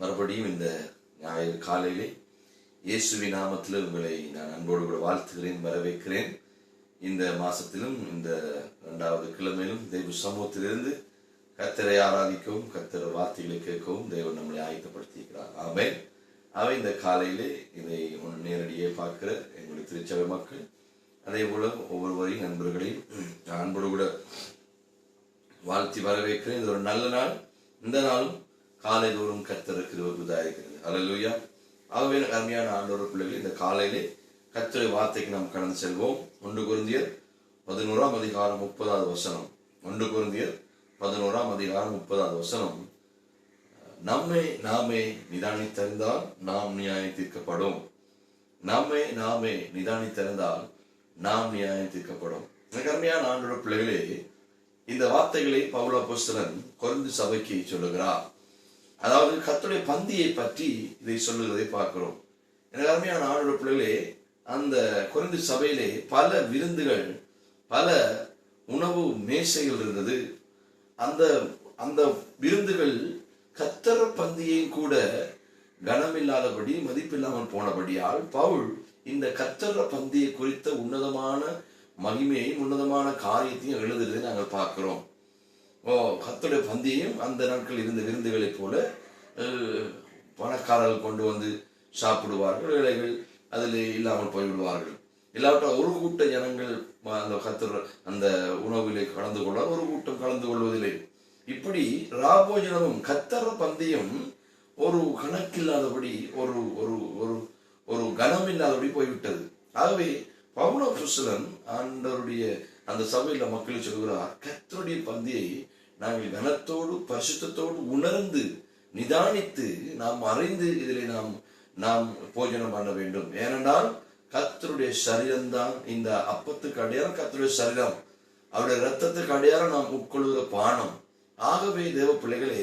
மறுபடியும் இந்த ஞாயிறு காலையிலே இயேசுவி நாமத்தில் உங்களை நான் அன்போடு கூட வாழ்த்துகிறேன் வரவேற்கிறேன். இந்த மாசத்திலும் இந்த இரண்டாவது கிழமையிலும் தெய்வ சமூகத்திலிருந்து கத்தரை ஆராதிக்கவும் கத்தர வார்த்தைகளை கேட்கவும் தேவன் நம்மளை ஆயத்தப்படுத்தியிருக்கிறார். ஆமே அவை இந்த காலையிலே இதை நேரடியே பார்க்கிற எங்களுடைய திருச்சபை மக்கள் அதே போல ஒவ்வொருவரையும் நண்பர்களையும் நான் அன்போடு கூட வாழ்த்தி வரவேற்கிறேன். இது ஒரு நல்ல நாள். இந்த நாளும் காலை தோறும் கத்தருக்கு உதாயிருக்கிறது அல்லேலூயா ஆகவே அருமையான ஆண்டோர் பிள்ளைகள் இந்த காலையிலே கத்திரை வார்த்தைக்கு நாம் கடந்து செல்வோம். ஒன்று குருந்தியர் பதினோராம் அதிகாரம் முப்பதாவது வசனம். ஒன்று குருந்தியர் பதினோராம் அதிகாரம் முப்பதாவது வசனம். நம்மை நாமே நிதானித்தறிந்தால் நாம் நியாயம் தீர்க்கப்படும். நம்மை நாமே நிதானித்தறிந்தால் நாம் நியாயம் தீர்க்கப்படும். எனக்கு அருமையான ஆண்டோட பிள்ளைகளே இந்த வார்த்தைகளை பவுல புஸ்தலன் குறைந்து சபைக்கு சொல்லுகிறார். அதாவது கத்துடைய பந்தியை பற்றி இதை சொல்லுகிறதை பார்க்கிறோம். எனக்கு அருமையான ஆடோட பிள்ளைகளே அந்த குறைந்த சபையிலே பல விருந்துகள் பல உணவு மேசைகள் இருந்தது. அந்த அந்த விருந்துகள் கத்தர பந்தியையும் கூட கனமில்லாதபடி மதிப்பில்லாமல் போனபடியால் பவுல் இந்த கத்தர பந்தியை குறித்த உன்னதமான மகிமையையும் உன்னதமான காரியத்தையும் எழுதுறதை நாங்கள் பார்க்கிறோம். ஓ கத்தருடைய பந்தியையும் அந்த நாட்கள் இருந்த விருந்துகளைப் போல பணக்காரர்கள் கொண்டு வந்து சாப்பிடுவார்கள் ஏழைகள் அதில் இல்லாமல் போய்விடுவார்கள். இல்லாவிட்டால் ஒரு கூட்ட ஜனங்கள் அந்த கத்துற அந்த உணவிலே கலந்து கொள்வார் ஒரு கூட்டம் கலந்து கொள்வதில்லை. இப்படி ராபோஜனமும் கத்தர பந்தயம் ஒரு கணக்கில்லாதபடி ஒரு ஒரு ஒரு ஒரு கனம் இல்லாதபடி போய்விட்டது. ஆகவே பவுன புசலன் ஆண்டவருடைய அந்த சபையில் மக்களை சொல்கிறார் கத்தருடைய பந்தியை நாங்கள் கனத்தோடு பரிசுத்தோடு உணர்ந்து நிதானித்து நாம் அறிந்து இதிலே நாம் நாம் போஜனம் பண்ண வேண்டும். ஏனென்றால் கத்தருடைய சரீரம்தான் இந்த அப்பத்துக்கு அடையாளம். கத்தருடைய சரீரம் அவருடைய ரத்தத்துக்கு அடையாளம் நாம் உட்கொள்கிற பானம். ஆகவே தேவ பிள்ளைகளே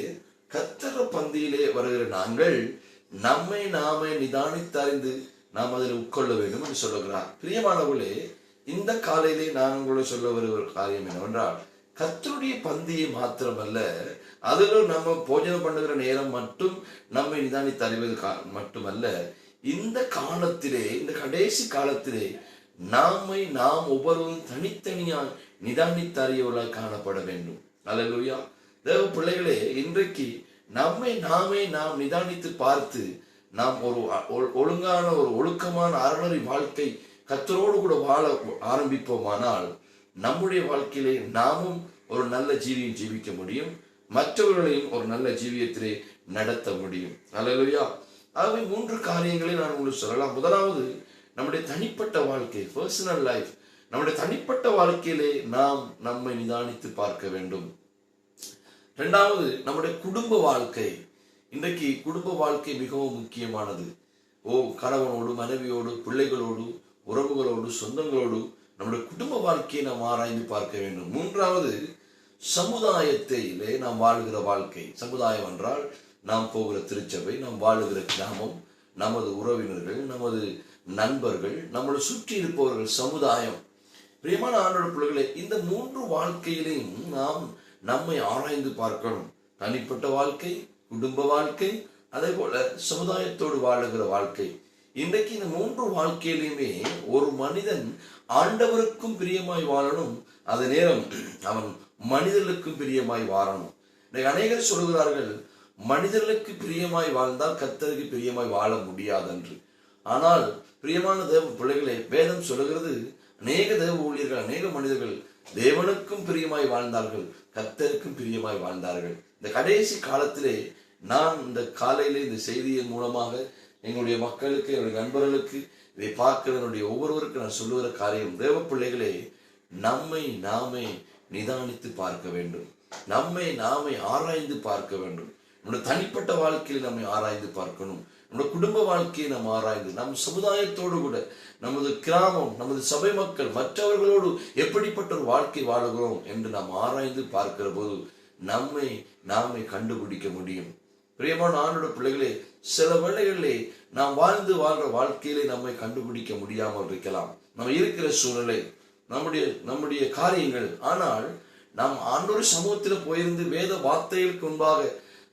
கத்தர பந்தியிலே வருகிற நாங்கள் நம்மை நாமே நிதானித்தறிந்து நாம் அதில் உட்கொள்ள வேண்டும் என்று சொல்லுகிறார். பிரியமானவர்களே இந்த காலையிலே நான் உங்களை சொல்ல வருகிற காரியம் என்னவென்றால் கத்தருடைய பந்தியை மாத்திரமல்ல அதிலும் நம்ம போஜனம் பண்ணுகிற நேரம் மட்டும் நம்மை நிதானி அறிவது கா- மட்டுமல்ல இந்த காலத்திலே இந்த கடைசி காலத்திலே நாமை நாம் ஒவ்வொருவரும் தனித்தனியாக நிதானித்து காணப்பட வேண்டும். அல்லேலூயா தேவ பிள்ளைகளே இன்றைக்கு நம்மை நாமே நாம் நிதானித்து பார்த்து நாம் ஒரு ஒ- ஒழுங்கான ஒரு ஒழுக்கமான அறநெறி வாழ்க்கை கத்தரோடு கூட வாழ ஆரம்பிப்போமானால் நம்முடைய வாழ்க்கையிலே நாமும் ஒரு நல்ல ஜீவியம் ஜீவிக்க முடியும். மற்றவர்களையும் ஒரு நல்ல ஜீவியத்திலே நடத்த முடியும். அல்லேலூயா. ஆகவே மூன்று காரியங்களை நான் உங்களுக்கு சொல்லலாம். முதலாவது நம்முடைய தனிப்பட்ட வாழ்க்கை பர்சனல் லைஃப் நம்முடைய தனிப்பட்ட வாழ்க்கையிலே நாம் நம்மை நிதானித்து பார்க்க வேண்டும். ரெண்டாவது நம்முடைய குடும்ப வாழ்க்கை. இன்றைக்கு குடும்ப வாழ்க்கை மிகவும் முக்கியமானது. ஓ கணவனோடு மனைவியோடு பிள்ளைகளோடு உறவுகளோடு சொந்தங்களோடு நம்முடைய குடும்ப வாழ்க்கையை நாம் ஆராய்ந்து பார்க்க வேண்டும். மூன்றாவது சமுதாயத்திலே நாம் வாழுகிற வாழ்க்கை. சமுதாயம் என்றால் நாம் போகிற திருச்சபை நாம் வாழுகிற கிராமம் நமது உறவினர்கள் நமது நண்பர்கள் நம்மளை சுற்றி இருப்பவர்கள் சமுதாயம். பிரியமான ஆண்டோட பிள்ளைகளே இந்த மூன்று வாழ்க்கையிலையும் நாம் நம்மை ஆராய்ந்து பார்க்கணும். தனிப்பட்ட வாழ்க்கை குடும்ப வாழ்க்கை அதே போல சமுதாயத்தோடு வாழுகிற வாழ்க்கை. இன்றைக்கு இந்த மூன்று வாழ்க்கையிலுமே ஒரு மனிதன் ஆண்டவருக்கும் பிரியமாய் வாழணும். அதே நேரம் அவன் மனிதர்களுக்கும் பிரியமாய் வாழணும். இன்னைக்கு அநேகர் சொல்கிறார்கள் மனிதர்களுக்கு பிரியமாய் வாழ்ந்தால் கத்தருக்கு பிரியமாய் வாழ முடியாதென்று. ஆனால் பிரியமான தேவ பிள்ளைகளை வேதம் சொல்லுகிறது அநேக தேவ ஊழியர்கள் அநேக மனிதர்கள் தேவனுக்கும் பிரியமாய் வாழ்ந்தார்கள் கத்தருக்கும் பிரியமாய் வாழ்ந்தார்கள். இந்த கடைசி காலத்திலே நான் இந்த காலையிலே இந்த செய்தியின் மூலமாக எங்களுடைய மக்களுக்கு என்னுடைய நண்பர்களுக்கு இதை பார்க்கிற என்னுடைய ஒவ்வொருவருக்கும் நான் சொல்லுகிற காரியம் தேவ பிள்ளைகளே நம்மை நாமே நிதானித்து பார்க்க வேண்டும். நம்மை நாமே ஆராய்ந்து பார்க்க வேண்டும். நம்முடைய தனிப்பட்ட வாழ்க்கையில் நம்மை ஆராய்ந்து பார்க்கணும். நம்முடைய குடும்ப வாழ்க்கையை நாம் ஆராய்ந்து நம் சமுதாயத்தோடு கூட நமது கிராமம் நமது சபை மக்கள் மற்றவர்களோடு எப்படிப்பட்ட ஒரு வாழ்க்கை வாழுகிறோம் என்று நாம் ஆராய்ந்து பார்க்கிற போது நம்மை நாமே கண்டுபிடிக்க முடியும். பிரியமான ஆண்டோட பிள்ளைகளே சில வேளைகளிலே நாம் வாழ்ந்து வாழ்ற வாழ்க்கையிலே நம்மை கண்டுபிடிக்க முடியாமல் இருக்கலாம். நம்ம இருக்கிற சூழ்நிலை நம்முடைய நம்முடைய காரியங்கள் ஆனால் நாம் ஆண்டோர் சமூகத்தில் போயிருந்து வேத வார்த்தைகளுக்கு முன்பாக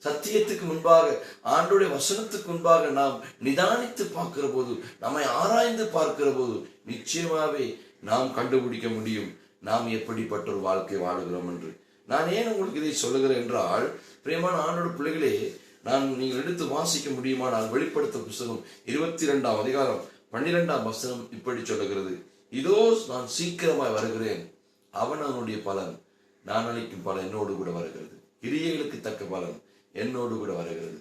சத்தியத்துக்கு முன்பாக ஆண்டுடைய வசனத்துக்கு முன்பாக நாம் நிதானித்து பார்க்கிற போது நம்மை ஆராய்ந்து பார்க்கிற போது நிச்சயமாவே நாம் கண்டுபிடிக்க முடியும். நாம் எப்படிப்பட்ட ஒரு வாழ்க்கை வாழுகிறோம் என்று. நான் ஏன் உங்களுக்கு இதை சொல்லுகிறேன் என்றால் பிரியமான ஆண்டோட பிள்ளைகளே நான் நீங்கள் எடுத்து வாசிக்க முடியுமானால் வெளிப்படுத்த புஸ்தகம் இருபத்தி இரண்டாம் அதிகாரம் பன்னிரெண்டாம் வசனம் இப்படி சொல்லுகிறது. இதோ நான் சீக்கிரமாய் வருகிறேன். அவன் அவனுடைய பலன். நான் அளிக்கும் பலன் என்னோடு கூட வருகிறது. கிரியைகளுக்கு தக்க பலன் என்னோடு கூட வருகிறது.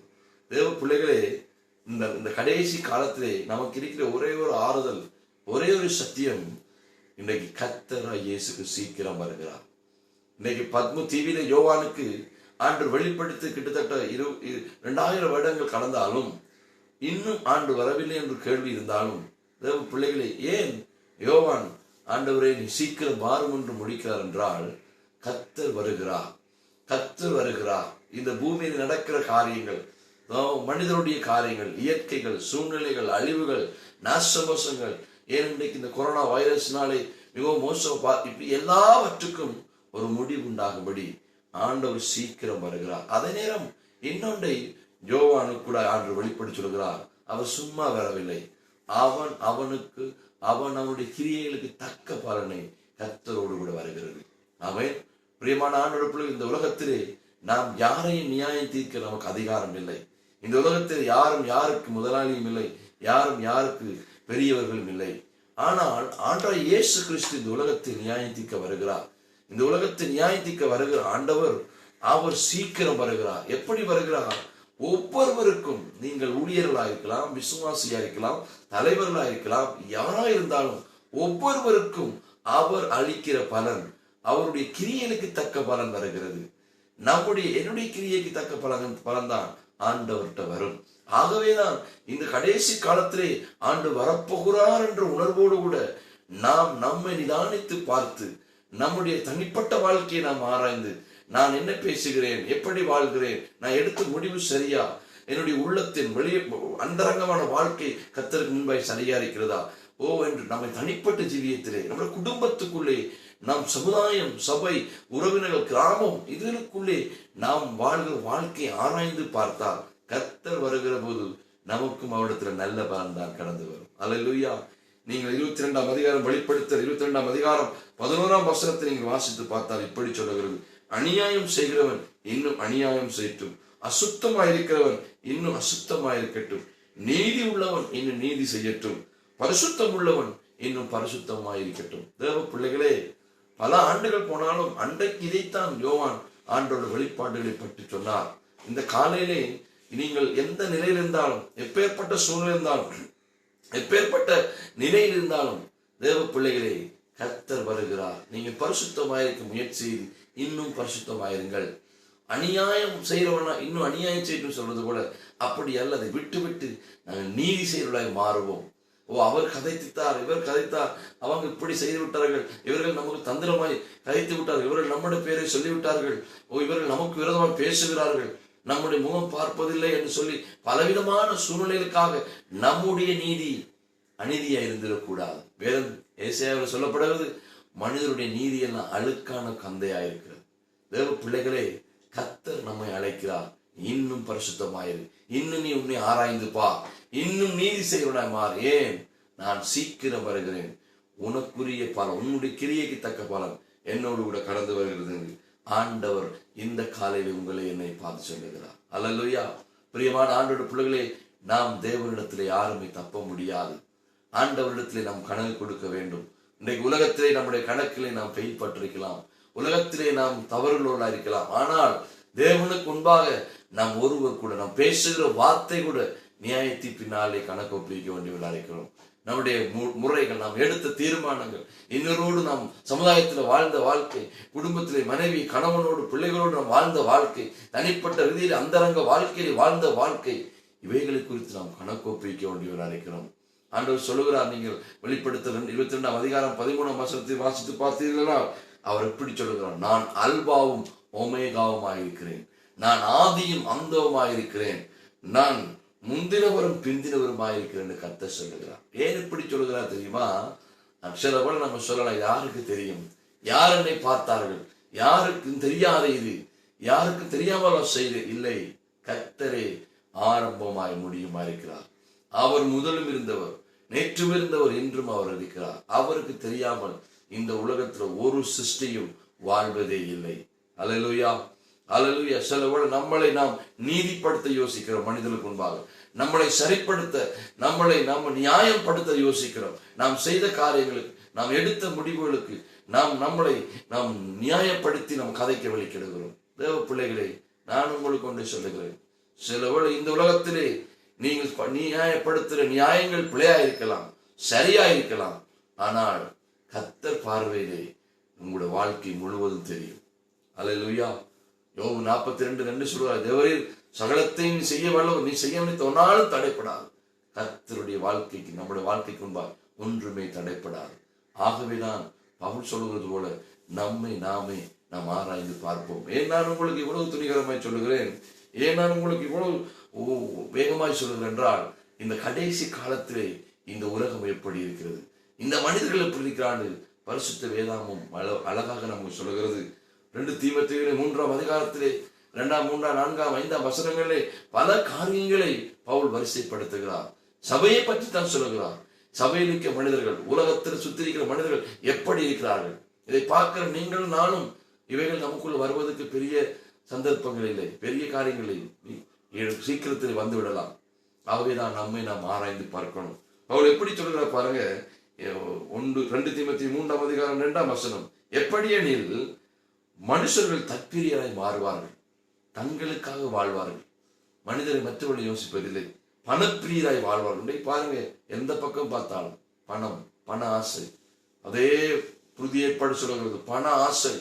தேவ பிள்ளைகளே இந்த இந்த கடைசி காலத்திலே நமக்கு இருக்கிற ஒரே ஒரு ஆறுதல் ஒரே ஒரு சத்தியம் இன்றைக்கு கத்தரா இயேசுக்கு சீக்கிரம் வருகிறார். இன்னைக்கு பத்ம தீவிர யோவானுக்கு ஆண்டு வெளிப்படுத்தி கிட்டத்தட்ட இரு இரு- இரண்டாயிரம் வருடங்கள் கடந்தாலும் இன்னும் ஆண்டு வரவில்லை என்று கேள்வி இருந்தாலும் தேவ பிள்ளைகளே ஏன் யோவான் ஆண்டவரே நீ சீக்கிரம் வாரும் என்று முடிக்கிறார் என்றால் கத்தர் வருகிறார் கத்தர் வருகிறார். இந்த பூமியில் நடக்கிற காரியங்கள் மனிதனுடைய காரியங்கள் இயற்கைகள் சூழ்நிலைகள் அழிவுகள் நாசமோசங்கள் ஏன் இன்றைக்கு இந்த கொரோனா வைரஸ்னாலே மிகவும் மோசம் பா இப்படி எல்லாவற்றுக்கும் ஒரு முடிவு உண்டாகும்படி ஆண்டவர் சீக்கிரம் வருகிறார். அதே நேரம் இன்னொன்றை யோவானுக்கு கூட ஆண்டு வெளிப்படி சொல்கிறார் அவர் சும்மா வரவில்லை. அவன் அவனுக்கு அவன் அவனுடைய கிரியைகளுக்கு தக்க பலனை கத்தரோடு கூட வருகிறது. அவன் பிரியமான ஆண்டோட பிள்ளை இந்த உலகத்திலே நாம் யாரையும் நியாயம் தீர்க்க நமக்கு அதிகாரம் இல்லை. இந்த உலகத்தில் யாரும் யாருக்கு முதலாளியும் இல்லை. யாரும் யாருக்கு பெரியவர்களும் இல்லை. ஆனால் ஆண்டா இயேசு கிறிஸ்து இந்த உலகத்தில் நியாயம் தீர்க்க வருகிறார். இந்த உலகத்தை நியாயத்திக்க வருகிற ஆண்டவர் அவர் சீக்கிரம் வருகிறார். எப்படி வருகிறார்? ஒவ்வொருவருக்கும் நீங்கள் ஊழியர்களா இருக்கலாம் விசுவாசியா இருக்கலாம் தலைவர்களா இருக்கலாம் யாரா இருந்தாலும் ஒவ்வொருவருக்கும் அவர் அளிக்கிற பலன் அவருடைய கிரியனுக்கு தக்க பலன் வருகிறது. நம்முடைய என்னுடைய கிரியைக்கு தக்க பலன் பலன் தான் ஆண்டவர்கிட்ட வரும். ஆகவேதான் இந்த கடைசி காலத்திலே ஆண்டு வரப்போகிறார் என்ற உணர்வோடு கூட நாம் நம்மை நிதானித்து பார்த்து நம்முடைய தனிப்பட்ட வாழ்க்கையை நாம் ஆராய்ந்து நான் என்ன பேசுகிறேன் எப்படி வாழ்கிறேன் நான் எடுத்த முடிவு சரியா? என்னுடைய உள்ளத்தின் வெளியே அந்தரங்கமான வாழ்க்கை கத்தருக்கு முன்பாய் சரியா இருக்கிறதா ஓ என்று நம்மை தனிப்பட்ட ஜீவியத்திலே நம்முடைய குடும்பத்துக்குள்ளே நாம் சமுதாயம் சபை உறவினர்கள் கிராமம் இதற்குள்ளே நாம் வாழ்கிற வாழ்க்கையை ஆராய்ந்து பார்த்தால் கத்தர் வருகிற போது நமக்கும் அவரிடத்துல நல்ல பலன் தான் கடந்து வரும். அல்லேலூயா. நீங்கள் இருபத்தி ரெண்டாம் அதிகாரம் வெளிப்படுத்த இருபத்தி ரெண்டாம் அதிகாரம் பதினோராம் வசனத்தை நீங்கள் வாசித்து பார்த்தால் இப்படி சொல்லுகிறது. அநியாயம் செய்கிறவன் இன்னும் அநியாயம் செய்யட்டும். அசுத்தமாயிருக்கிறவன் இன்னும் அசுத்தமாயிருக்கட்டும். நீதி உள்ளவன் இன்னும் நீதி செய்யட்டும். பரிசுத்தம் உள்ளவன் இன்னும் பரிசுத்தமாயிருக்கட்டும். தேவ பிள்ளைகளே பல ஆண்டுகள் போனாலும் அன்றைக்கு இதைத்தான் யோவான் ஆண்டோட வெளிப்பாடுகளை பற்றி சொன்னார். இந்த காலையிலே நீங்கள் எந்த நிலையில் இருந்தாலும் எப்பேற்பட்ட சூழ்நிலை இருந்தாலும் எப்பேற்பட்ட நிலையில் இருந்தாலும் தேவ பிள்ளைகளே கர்த்தர் வருகிறார். நீங்கள் பரிசுத்தமாயிருக்க முயற்சி இன்னும் பரிசுத்தமாயிருங்கள். அநியாயம் செய்கிறவனா இன்னும் அநியாயம் செய்யணும் சொல்றது போல அப்படி அல்ல அதை விட்டு விட்டு நாங்கள் நீதி செய்கிறவர்களாய் மாறுவோம். ஓ அவர் கதைத்தார் இவர் கதைத்தார். அவங்க இப்படி செய்து விட்டார்கள் இவர்கள் நமக்கு தந்திரமாய் கதைத்து விட்டார்கள் இவர்கள் நம்முடைய பேரை சொல்லிவிட்டார்கள். ஓ இவர்கள் நமக்கு விரோதமாக பேசுகிறார்கள். நம்முடைய முகம் பார்ப்பதில்லை என்று சொல்லி பலவிதமான சூழ்நிலைகளுக்காக நம்முடைய நீதி அநீதியா இருந்திடக்கூடாது. வேதம் ஏசியாவில் சொல்லப்படுவது மனிதருடைய நீதி எல்லாம் அழுக்கான கந்தையா இருக்கிறது தேவ பிள்ளைகளே கத்தர் நம்மை அழைக்கிறார். இன்னும் பரிசுத்தமாயிரு. இன்னும் நீ உன்னை ஆராய்ந்து பா. இன்னும் நீதி செய்வனாய் மாறு. ஏன்? நான் சீக்கிரம் வருகிறேன். உனக்குரிய பலன் உன்னுடைய கிரியைக்கு தக்க பலன் என்னோடு கூட கடந்து வருகிறது ஆண்டவர் இந்த காலையில் உங்களை என்னை பார்த்து சொல்லுகிறார். அல்லலுயா. பிரியமான ஆண்டோட பிள்ளைகளே நாம் தேவனிடத்திலே யாருமே தப்ப முடியாது. ஆண்டவரிடத்திலே நாம் கணக்கு கொடுக்க வேண்டும். இன்றைக்கு உலகத்திலே நம்முடைய கணக்கிலே நாம் ஃபெயில் பட்டிருக்கலாம் உலகத்திலே நாம் தவறுகளோடு இருக்கலாம் ஆனால் தேவனுக்கு முன்பாக நாம் ஒருவர் கூட நாம் பேசுகிற வார்த்தை கூட நியாயத்தின் பின்னாலே கணக்கு ஒப்பிக்க வேண்டியவர்களாக இருக்கிறோம் நம்முடைய மு- முறைகள் நாம் எடுத்த தீர்மானங்கள் இன்னொரோடு நாம் சமுதாயத்தில் வாழ்ந்த வாழ்க்கை குடும்பத்திலே மனைவி கணவனோடு பிள்ளைகளோடு நாம் வாழ்ந்த வாழ்க்கை தனிப்பட்ட ரீதியில் அந்தரங்க வாழ்க்கையில் வாழ்ந்த வாழ்க்கை இவைகளை குறித்து நாம் கணக்கு ஒப்பிக்க வேண்டியவர்களாக இருக்கிறோம் ஆண்டவர் சொல்லுகிறார் நீங்கள் வெளிப்படுத்த இருபத்தி ரெண்டாம் அதிகாரம் பதிமூணாம் வசனத்தை வாசித்து பார்த்தீர்களா? அவர் எப்படி சொல்லுகிறார் நான் அல்பாவும் ஒமேகாவுமாயிருக்கிறேன் நான் ஆதியும் அந்தவுமாயிருக்கிறேன் நான் முந்தினவரும் பிந்தினவருமாயிருக்கிறேன் கத்த சொல்லுகிறார். ஏன் இப்படி சொல்லுகிறார் தெரியுமா? அக்ஷரபோல நம்ம சொல்லலாம் யாருக்கு தெரியும்? யார் என்னை பார்த்தார்கள்? யாருக்கும் தெரியாத இது? யாருக்கு தெரியாமல் செய்து இல்லை. கத்தரே ஆரம்பமாய் முடியுமா இருக்கிறார். அவர் முதலும் இருந்தவர். நேற்றும் இருந்தவர் இன்றும் அவர் இருக்கிறார். அவருக்கு தெரியாமல் இந்த உலகத்துல ஒரு சிருஷ்டியும் வாழ்வதே இல்லை. அலலுயா அலலுயா சில நம்மளை நாம் நீதிப்படுத்த யோசிக்கிறோம் மனிதனுக்கு முன்பாக நம்மளை சரிப்படுத்த நம்மளை நாம் நியாயப்படுத்த யோசிக்கிறோம். நாம் செய்த காரியங்களுக்கு நாம் எடுத்த முடிவுகளுக்கு நாம் நம்மளை நாம் நியாயப்படுத்தி நாம் கதைக்க வழிக்கிடுகிறோம் தேவ பிள்ளைகளை நான் உங்களுக்கு ஒன்று சொல்லுகிறேன். சில இந்த உலகத்திலே நீங்கள் நியாயப்படுத்துகிற நியாயங்கள் பிழையா இருக்கலாம் சரியா இருக்கலாம் ஆனால் கத்தர் பார்வையிலே உங்களுடைய வாழ்க்கை முழுவதும் தெரியும். அல்லேலூயா. யோகு நாற்பத்தி ரெண்டு ரெண்டு சொல்றார் தேவரில் சகலத்தையும் நீ செய்ய வல்லவர் நீ செய்ய நினைத்த ஒரு தடைப்படாது. கத்தருடைய வாழ்க்கைக்கு நம்முடைய வாழ்க்கைக்கு முன்பாக ஒன்றுமே தடைப்படாது. ஆகவேதான் பவுல் சொல்லுவது போல நம்மை நாமே நாம் ஆராய்ந்து பார்ப்போம். ஏன் நான் உங்களுக்கு இவ்வளவு துணிகரமாய் சொல்லுகிறேன்? ஏன் நான் உங்களுக்கு இவ்வளவு ஓ- வேகமாய் சொல்லுங்கள் என்றால் இந்த கடைசி காலத்திலே இந்த உலகம் எப்படி இருக்கிறது? இந்த மனிதர்கள் எப்படி இருக்கிறார்கள்? பரிசுத்த வேதாமும் அழகாக நமக்கு சொல்லுகிறது. ரெண்டு தீமத்தையிலே மூன்றாம் அதிகாரத்திலே இரண்டாம் மூன்றாம் நான்காம் ஐந்தாம் வசனங்களிலே பல காரியங்களை பவுல் வரிசைப்படுத்துகிறார். சபையை பற்றி தான் சொல்லுகிறார். சபையில் இருக்க மனிதர்கள் உலகத்தில் சுத்திரிக்கிற மனிதர்கள் எப்படி இருக்கிறார்கள்? இதை பார்க்கிற நீங்கள் நானும் இவைகள் நமக்குள் வருவதற்கு பெரிய சந்தர்ப்பங்கள் இல்லை பெரிய காரியங்கள் இல்லை. சீக்கிரத்தில் வந்து விடலாம் ஆகவே தான் நம்மை நாம் ஆராய்ந்து பார்க்கணும். அவள் எப்படி சொல்கிறார் பாருங்க ஒன்று ரெண்டு தீமத்தி மூன்றாம் அதிகாரம் ரெண்டாம் வசனம். எப்படியெனில் மனுஷர்கள் தற்பிரியராய் மாறுவார்கள் தங்களுக்காக வாழ்வார்கள். மனிதரை மற்றவர்களை யோசிப்பதில்லை பணப்பிரியராய் வாழ்வார்கள். பாருங்க எந்த பக்கம் பார்த்தாலும் பணம் பண ஆசை. அதே புதிய ஏற்பாடு சொல்லுகிறது பண ஆசை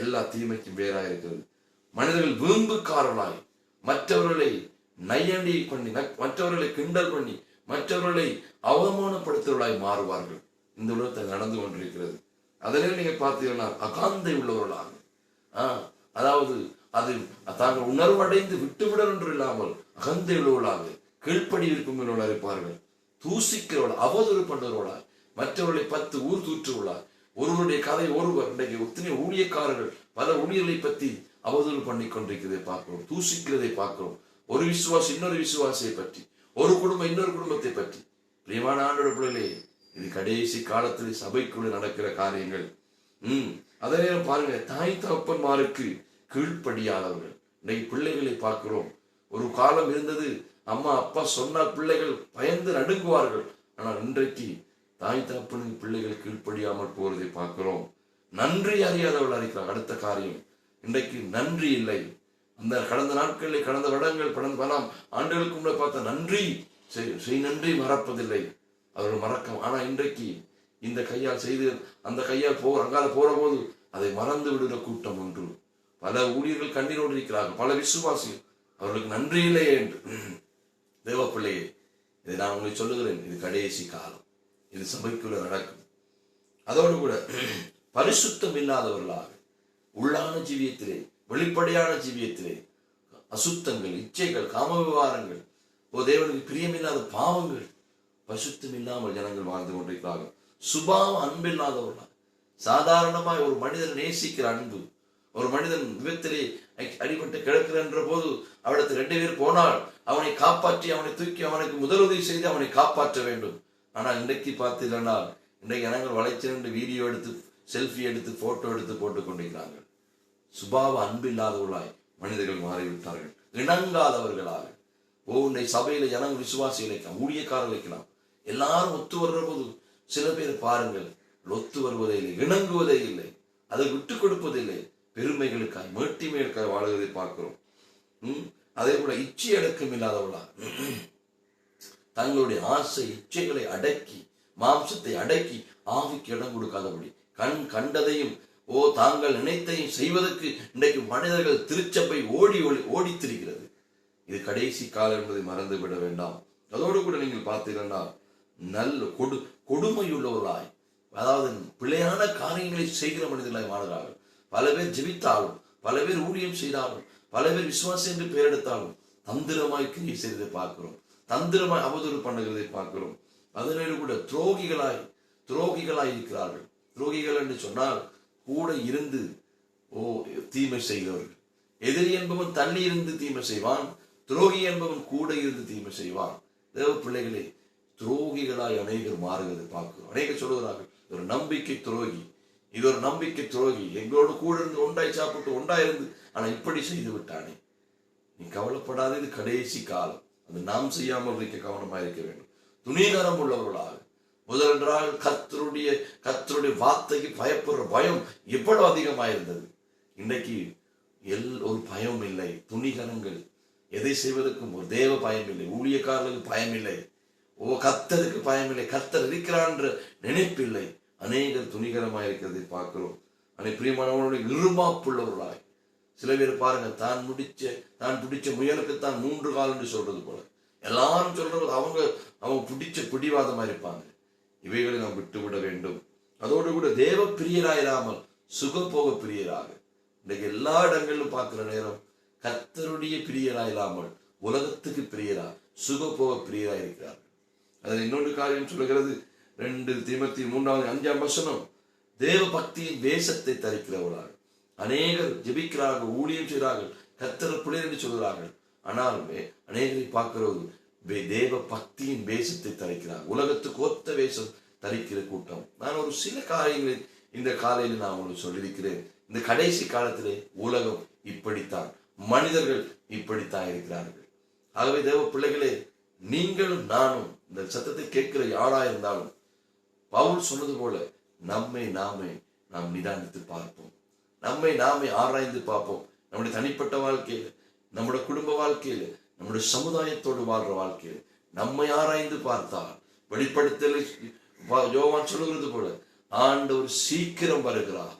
எல்லா தீமைக்கும் வேறாக இருக்கிறது மனிதர்கள் விரும்புக்காரர்களாய் மற்றவர்களை நையண்டி பண்ணி மற்றவர்களை கிண்டல் பண்ணி மற்றவர்களை அவமானப்படுத்துவர்களாய் மாறுவார்கள். இந்த உலகத்தில் நடந்து கொண்டிருக்கிறது. அதனால் நீங்க பார்த்தீங்கன்னா அகாந்தை உள்ளவர்களாக. ஆஹ் அதாவது அது தாங்கள் உணர்வடைந்து விட்டுவிடல் என்று இல்லாமல் அகந்தை உள்ளவர்களாக கீழ்ப்படி இருக்கும் இருப்பார்கள். தூசிக்கிறவள் அவதூறு பண்ணுறவளாய் மற்றவர்களை பத்து ஊர் தூற்றுவளாய் ஒருவருடைய கதை ஒருவர் இன்றைக்கு ஒத்தனை ஊழியக்காரர்கள் பல ஊழியர்களை பற்றி அவதூறு பண்ணி கொண்டிருக்கிறதை பார்க்கிறோம் தூசிக்கிறதை பார்க்கிறோம். ஒரு விசுவாசி இன்னொரு விசுவாசியை பற்றி ஒரு குடும்பம் இன்னொரு குடும்பத்தை பற்றி. பிரியமான ஆண்டோட பிள்ளைகளே இது கடைசி காலத்தில் சபைக்குள்ள நடக்கிற காரியங்கள். ம் அதே நேரம் பாருங்க தாய் தகப்பன்மாருக்கு கீழ்ப்படியாதவர்கள். இன்னைக்கு பிள்ளைகளை பார்க்கிறோம். ஒரு காலம் இருந்தது அம்மா அப்பா சொன்னால் பிள்ளைகள் பயந்து நடுங்குவார்கள். ஆனால் இன்றைக்கு தாய் தகப்பனுக்கு பிள்ளைகள் கீழ்ப்படியாமல் போவதை பார்க்கிறோம். நன்றி அறியாதவள் இருக்கிறார் அடுத்த காரியம் இன்றைக்கு நன்றி இல்லை. அந்த கடந்த நாட்களில் கடந்த வருடங்கள் கடந்த பலாம் ஆண்டுகளுக்கு முன்னே பார்த்த நன்றி செய் செய் நன்றி மறப்பதில்லை. அவர்கள் மறக்கம் ஆனால் இன்றைக்கு இந்த கையால் செய்து அந்த கையால் போ அங்கால போகிற போது அதை மறந்து விடுகிற கூட்டம் ஒன்று. பல ஊழியர்கள் கண்ணீரோடு இருக்கிறார்கள். பல விசுவாசிகள் அவர்களுக்கு நன்றி இல்லை என்று. தேவ பிள்ளையே இதை நான் உங்களுக்கு சொல்லுகிறேன். இது கடைசி காலம். இது சபைக்குள்ள நடக்கும். அதோடு கூட பரிசுத்தம் இல்லாதவர்களாக உள்ளான ஜீவியத்திலே வெளிப்படையான ஜீவியத்திலே அசுத்தங்கள் இச்சைகள் காம விவகாரங்கள் ஓ தேவனுக்கு பிரியமில்லாத பாவங்கள். பசுத்தம் இல்லாமல் ஜனங்கள் வாழ்ந்து கொண்டிருக்கிறார்கள். சுபாவம் அன்பில்லாதவர்களாக. சாதாரணமாய் ஒரு மனிதன் நேசிக்கிற அன்பு. ஒரு மனிதன் விபத்திலே அடி- அடிபட்டு கிடக்கிறன்ற போது அவளுக்கு ரெண்டு பேர் போனால் அவனை காப்பாற்றி அவனை தூக்கி அவனுக்கு முதலுதவி செய்து அவனை காப்பாற்ற வேண்டும். ஆனால் இன்றைக்கு பார்த்தீங்கன்னா இன்றைக்கு ஜனங்கள் வளைச்சிருந்து வீடியோ எடுத்து செல்ஃபி எடுத்து போட்டோ எடுத்து போட்டுக் கொண்டிருக்கிறார்கள். சுபாவ அன்பில்லாதவர்களாய் மனிதர்கள் மாறிவிட்டார்கள். இணங்காதவர்களாக. ஓ உன்னை சபையில ஜனங்க விசுவாசிகள் வைக்கலாம் ஊழியக்காரர் வைக்கலாம் எல்லாரும் ஒத்து வர்ற போது சில பேர் பாருங்கள் ஒத்து வருவதே இல்லை இணங்குவதே இல்லை அதை விட்டு கொடுப்பதில்லை பெருமைகளுக்காய் மேட்டிமைகளுக்காய் வாழுவதை பார்க்கிறோம். உம் அதே போல இச்சை அடக்கம் இல்லாதவர்களா தங்களுடைய ஆசை இச்சைகளை அடக்கி மாம்சத்தை அடக்கி ஆவிக்கு இடம் கொடுக்காதபடி. கண் கண்டதையும் ஓ தாங்கள் நினைத்தையும் செய்வதற்கு இன்றைக்கு மனிதர்கள் திருச்சபை ஓடி ஓடி ஓடித்திருக்கிறது. இது கடைசி காலம் என்பதை மறந்து விட வேண்டாம். அதோடு கூட நீங்கள் பார்த்தீங்கன்னா நல்ல கொடு கொடுமையுள்ளவர்களாய் அதாவது பிழையான காரியங்களை செய்கிற மனிதர்களாய் மாறுகிறார்கள். பல பேர் ஜெபித்தாலும் பல பேர் ஊழியம் செய்தாலும் பல பேர் விசுவாசம் என்று பெயரெடுத்தாலும் தந்திரமாய் கிரியை செய்ததை பார்க்கிறோம். தந்திரமாய் அவதூறு பண்ணுகிறதை பார்க்கிறோம். அதனால கூட துரோகிகளாய் துரோகிகளாய் இருக்கிறார்கள். துரோகிகள் என்று சொன்னால் கூட இருந்து ஓ தீமை செய்தவர்கள். எதிரி என்பவன் தள்ளி இருந்து தீமை செய்வான் துரோகி என்பவன் கூட இருந்து தீமை செய்வான். தேவ பிள்ளைகளே துரோகிகளாய் அநேகர் மாறுகிறது பார்க்கிறோம். அநேகர் சொல்லுகிறார்கள் இது ஒரு நம்பிக்கை துரோகி. இது ஒரு நம்பிக்கை துரோகி. எங்களோடு கூட இருந்து ஒன்றாய் சாப்பிட்டு ஒன்றாய் இருந்து ஆனா இப்படி செய்து விட்டானே. நீ கவலைப்படாத இது கடைசி காலம். அது நாம் செய்யாமல் இருக்க கவனமாக இருக்க வேண்டும். துணிகரம் உள்ளவர்களாக முதலென்றால் கத்தருடைய கத்தருடைய வார்த்தைக்கு பயப்படுற பயம் எவ்வளவு அதிகமாக இருந்தது இன்றைக்கு எல் ஒரு பயம் இல்லை துணிகரங்கள். எதை செய்வதற்கும் ஒரு தேவ பயம் இல்லை ஊழியக்காரர்களுக்கு பயம் இல்லை. ஓ கத்தருக்கு பயம் இல்லை கத்தர் இருக்கிறான் நினைப்பில்லை அநேகர் துணிகரமாக இருக்கிறதை பார்க்கிறோம். அனை பிரியமானவர்களுடைய இருமாப்புள்ளவர்களாய். சில பேர் பாருங்க தான் முடிச்ச தான் பிடிச்ச முயலுக்கு தான் மூன்று கால் என்று சொல்றது போல. எல்லாரும் சொல்றது அவங்க அவங்க பிடிச்ச பிடிவாதமா இருப்பாங்க. இவைகளை நாம் விட்டுவிட வேண்டும். அதோடு கூட தேவ பிரியராயிராமல் சுகபோக பிரியராக. இன்றைக்கு எல்லா இடங்களிலும் பார்க்கிற நேரம் கர்த்தருடைய பிரியராயிராமல் உலகத்துக்கு பிரியரா சுகபோக பிரியரா இருக்கிறார்கள். அதில் இன்னொன்று காரியம் சொல்லுகிறது. ரெண்டு தீமத்தி மூன்றாவது அஞ்சாம் வசனம் தேவ பக்தியின் வேஷத்தை தரிக்கிறவர்களாக. அநேகர் ஜெபிக்கிறார்கள் ஊழியம் செய்கிறார்கள் கத்தர் பிள்ளை என்று சொல்கிறார்கள். ஆனாலுமே அநேகரை பார்க்கிறவர்கள் தேவ பக்தியின் வேஷத்தை தரிக்கிறார். உலகத்துக்கு ஒத்த வேஷம் தரிக்கிற கூட்டம். நான் ஒரு சில காரியங்களை இந்த காலையில் நான் உங்களுக்கு சொல்லியிருக்கிறேன். இந்த கடைசி காலத்திலே உலகம் இப்படித்தான். மனிதர்கள் இப்படித்தான் இருக்கிறார்கள். ஆகவே தேவ பிள்ளைகளே நீங்களும் நானும் இந்த சத்தத்தை கேட்கிற யாரா இருந்தாலும் பவுல் சொன்னது போல நம்மை நாமே நாம் நிதானித்து பார்ப்போம். நம்மை நாமே ஆராய்ந்து பார்ப்போம். நம்முடைய தனிப்பட்ட வாழ்க்கையில நம்முடைய குடும்ப வாழ்க்கையில நம்முடைய சமுதாயத்தோடு வாழ்ற வாழ்க்கையில் நம்மை ஆராய்ந்து பார்த்தால் வெளிப்படுத்தல் யோவான் சொல்லுகிறது போல ஆண்டவர் சீக்கிரம் வருகிறார்.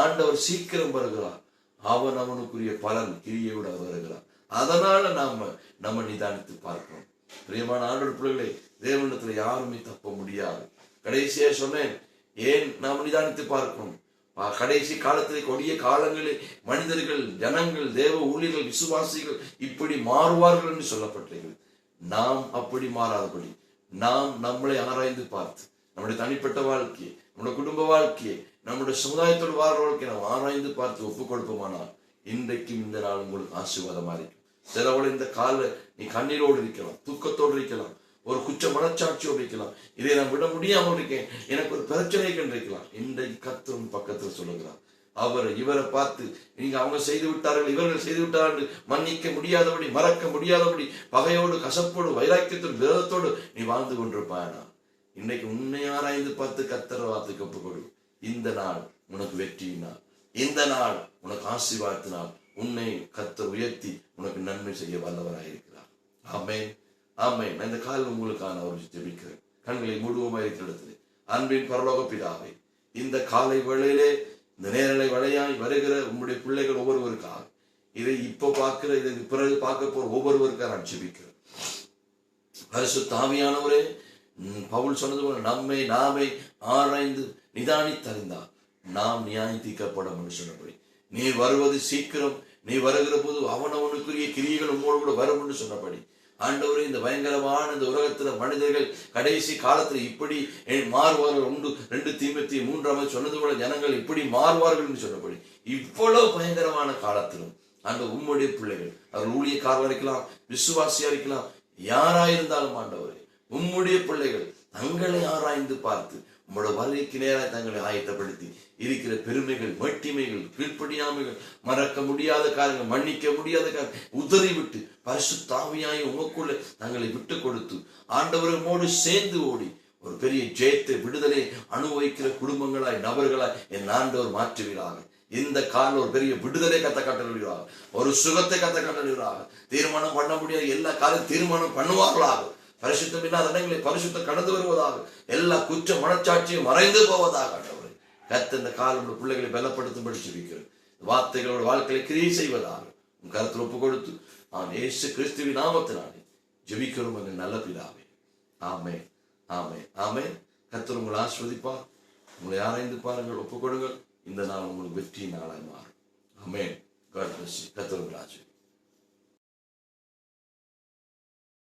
ஆண்டவர் சீக்கிரம் வருகிறார். அவன் அவனுக்குரிய பலன் கிரியோட வருகிறார். அதனால நாம நம்ம நிதானித்து பார்க்கிறோம் பிரியமான ஆண்டோட பிள்ளைகளை தேவனிடத்துல யாருமே தப்ப முடியாது. கடைசியா சொன்னேன் ஏன் நாம் நிதானித்து பார்க்கணும்? கடைசி காலத்தில் கொடிய காலங்களில் மனிதர்கள் ஜனங்கள் தேவ ஊழியர்கள் விசுவாசிகள் இப்படி மாறுவார்கள் என்று சொல்லப்பட்டிருக்கிறது. நாம் அப்படி மாறாதபடி நாம் நம்மளை ஆராய்ந்து பார்த்து நம்முடைய தனிப்பட்ட வாழ்க்கையை நம்முடைய குடும்ப வாழ்க்கையை நம்முடைய சமுதாயத்தோடு வாழ்ற வாழ்க்கையை நாம் ஆராய்ந்து பார்த்து ஒப்புக் கொடுப்போமானால் இன்றைக்கும் இந்த நாள் உங்களுக்கு ஆசீர்வாதமா இருக்கும். சிலவோட இந்த கால நீ கண்ணீரோடு இருக்கலாம் தூக்கத்தோடு இருக்கலாம் ஒரு குற்ற மனச்சாட்சியோடு இருக்கலாம். இதை நான் விட முடியாமல் இருக்கேன். எனக்கு ஒரு பிரச்சனை இருக்கலாம். இன்றைக்கு கத்தரும் பக்கத்தில் சொல்லுகிறார். அவர் இவரை பார்த்து நீங்க அவங்க செய்து விட்டார்கள் இவர்கள் செய்து விட்டார்கள் மன்னிக்க முடியாதபடி மறக்க முடியாதபடி பகையோடு கசப்போடு வைராக்கியத்தோடு விரோதத்தோடு நீ வாழ்ந்து கொண்டிருப்பானா இன்னைக்கு உன்னை ஆராய்ந்து பார்த்து கத்தர வார்த்தைக்கு ஒப்புக்கொடு இந்த நாள் உனக்கு வெற்றியின் இந்த நாள் உனக்கு ஆசீர்வாதத்தினால் உன்னை கத்தர் உயர்த்தி உனக்கு நன்மை செய்ய வல்லவராயிருக்கிறார். ஆமென். ஆமை இந்த கால் உங்களுக்கான ஒரு ஜெபிக்கிறேன் கண்களை முழுவதுமாய் இருக்கிற அன்பின் பரலோக பிதாவை இந்த காலை வேளையிலே இந்த நேரலை வழியாய் வருகிற உங்களுடைய பிள்ளைகள் ஒவ்வொருவருக்காக இதை இப்போ பார்க்கிற இதற்கு பிறகு பார்க்க போற ஒவ்வொருவருக்காக நான் ஜெபிக்கிறேன். பரிசுத்த தாமியானவரே பவுல் சொன்னது போல நம்மை நாமை ஆராய்ந்து நிதானித்தறிந்தால் நாம் நியாயத்தீர்க்கப்படும் என்று சொன்னபடி நீ வருவது சீக்கிரம் நீ வருகிற போது அவனவனுக்குரிய கிரியைகள் உங்களோடு கூட வரும் என்று சொன்னபடி ஆண்டவரே இந்த பயங்கரமான இந்த உலகத்துல மனிதர்கள் கடைசி காலத்துல இப்படி மாறுவார்கள் உண்டு. ரெண்டு தீமத்தி மூன்றாம் சொன்னது போல ஜனங்கள் இப்படி மாறுவார்கள் என்று சொன்னபடி இவ்வளவு பயங்கரமான காலத்திலும் அந்த உம்முடைய பிள்ளைகள் அவர் ஊழியக்காரர் இருக்கலாம் விசுவாசியா இருக்கலாம் யாராயிருந்தாலும் ஆண்டவரே உம்முடைய பிள்ளைகள் தங்களை ஆராய்ந்து பார்த்து உங்களோட வருகைக்கு நேராக தங்களை ஆயத்தப்படுத்தி இருக்கிற பெருமைகள் மட்டிமைகள் கீழ்ப்படியாமைகள் மறக்க முடியாத காரியங்கள் மன்னிக்க முடியாத காரியங்கள் உதறிவிட்டு பரிசுத்தாவியாய் உமக்குள்ள தங்களை விட்டு கொடுத்து ஆண்டவரமோடு சேர்ந்து ஓடி ஒரு பெரிய ஜெயத்தை விடுதலை அனுபவிக்கிற குடும்பங்களாய் நபர்களாய் என் ஆண்டவர் மாற்றுவீராக. இந்த காலில் ஒரு பெரிய விடுதலை கத்த கட்டளிடுவாங்க ஒரு சுகத்தை கத்த கட்டளிடுவாங்க தீர்மானம் பண்ண முடியாத எல்லா காலையும் தீர்மானம் பண்ணுவார்களாக. பரிசுத்தம் இல்லாத இடங்களை பரிசுத்தம் கடந்து வருவதாக எல்லா குற்ற மனச்சாட்சியும் மறைந்து போவதாக. கத்த இந்த காலம் பிள்ளைகளை பலப்படுத்தும்படி ஜெபிக்கிறேன் வார்த்தைகளோட வாழ்க்கையை கிரியை செய்வதாக உன் கருத்தில் ஒப்பு கொடுத்து நான் ஏசு கிறிஸ்துவின் நாமத்தினாலே ஜெபிக்கிறோம் எங்கள் நல்ல பிதாவே. ஆமே ஆமே ஆமே கத்தர் உங்களை ஆஸ்வதிப்பார் உங்களை ஆராய்ந்து பாருங்கள் ஒப்புக் கொடுங்கள். இந்த நாள் உங்களுக்கு வெற்றி நாளாய் மாறும். ஆமே God உங்களை ஆஸ்வதி